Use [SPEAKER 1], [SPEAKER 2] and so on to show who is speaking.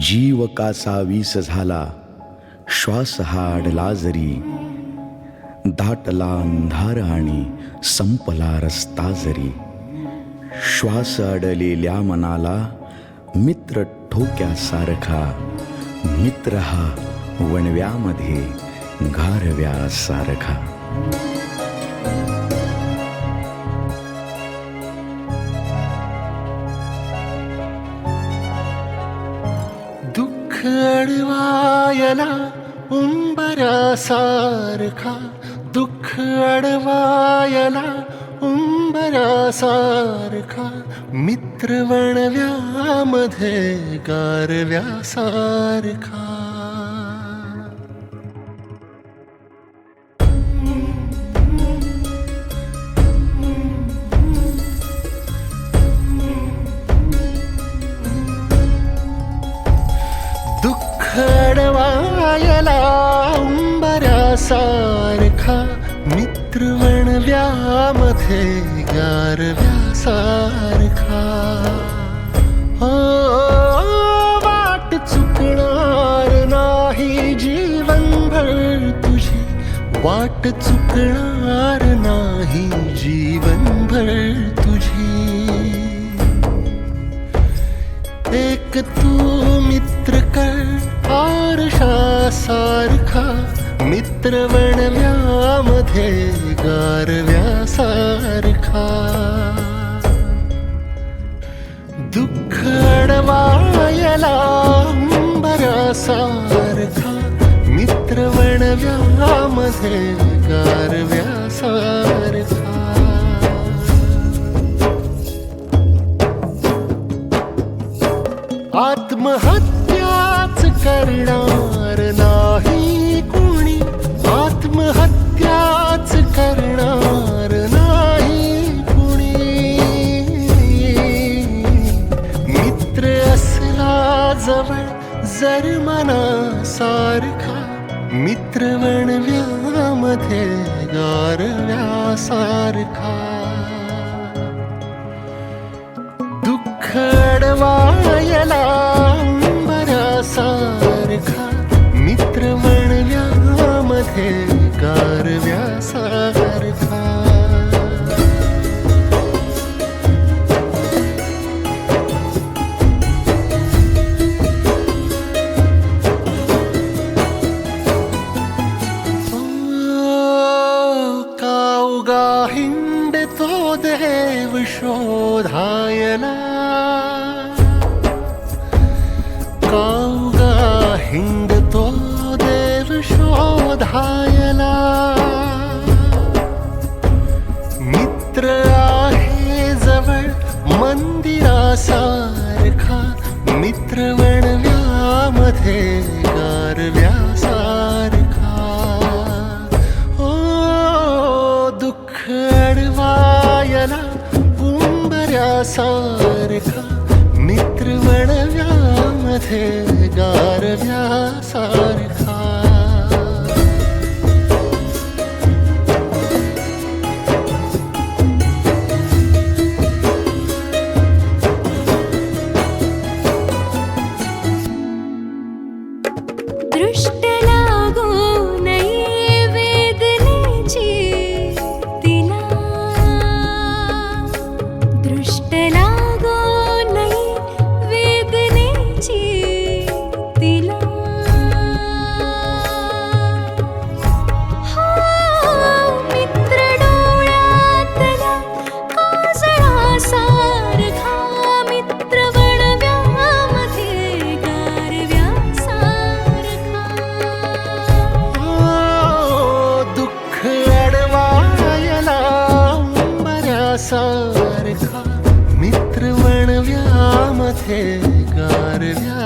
[SPEAKER 1] जीव कासा वीस झाला श्वास हा अडला जरी. दाटला अंधार आणि संपला रस्ता जरी. श्वास अडलेल्या मनाला मित्र ठोक्यासारखा मित्र हा वणव्यामध्ये गारव्यासारखा
[SPEAKER 2] अडवायला उंबरासारखा दुःख अडवायला उंबरासारखा मित्रवणव्यामध्ये गारव्यासारखा. सारखा मित्र वणव्यामध्ये गारव्यासारखा हो वाट चुकणार नाही जीवनभर तुझी. वाट चुकणार नाही जीवनभर तुझी. एक तू मित्र कर आरशा सारखा गारव्यासारखा. दुःख अडवायला अंबरासारखा. मित्र गारव्यासारखा. आत्महत्याच करणार नाही आत्महत्याच करणार नाही कुणी. मित्र असला जवळ जर मनासारखा. मित्र वणव्यामध्ये गारव्यासारखा. दुःख अडवायला सारखा मित्र वणव्यामध्ये गारव्यासारखा काउगा हिंड तो देव शोधायला काउगा हिंड मित्र गारव्यासारखा. ओ दुःख अडवायला उंबऱ्यासारखा. मित्र वणव्यामध्ये गारव्यासारखा. सारखा मित्र वणव्यामध्ये गारव्या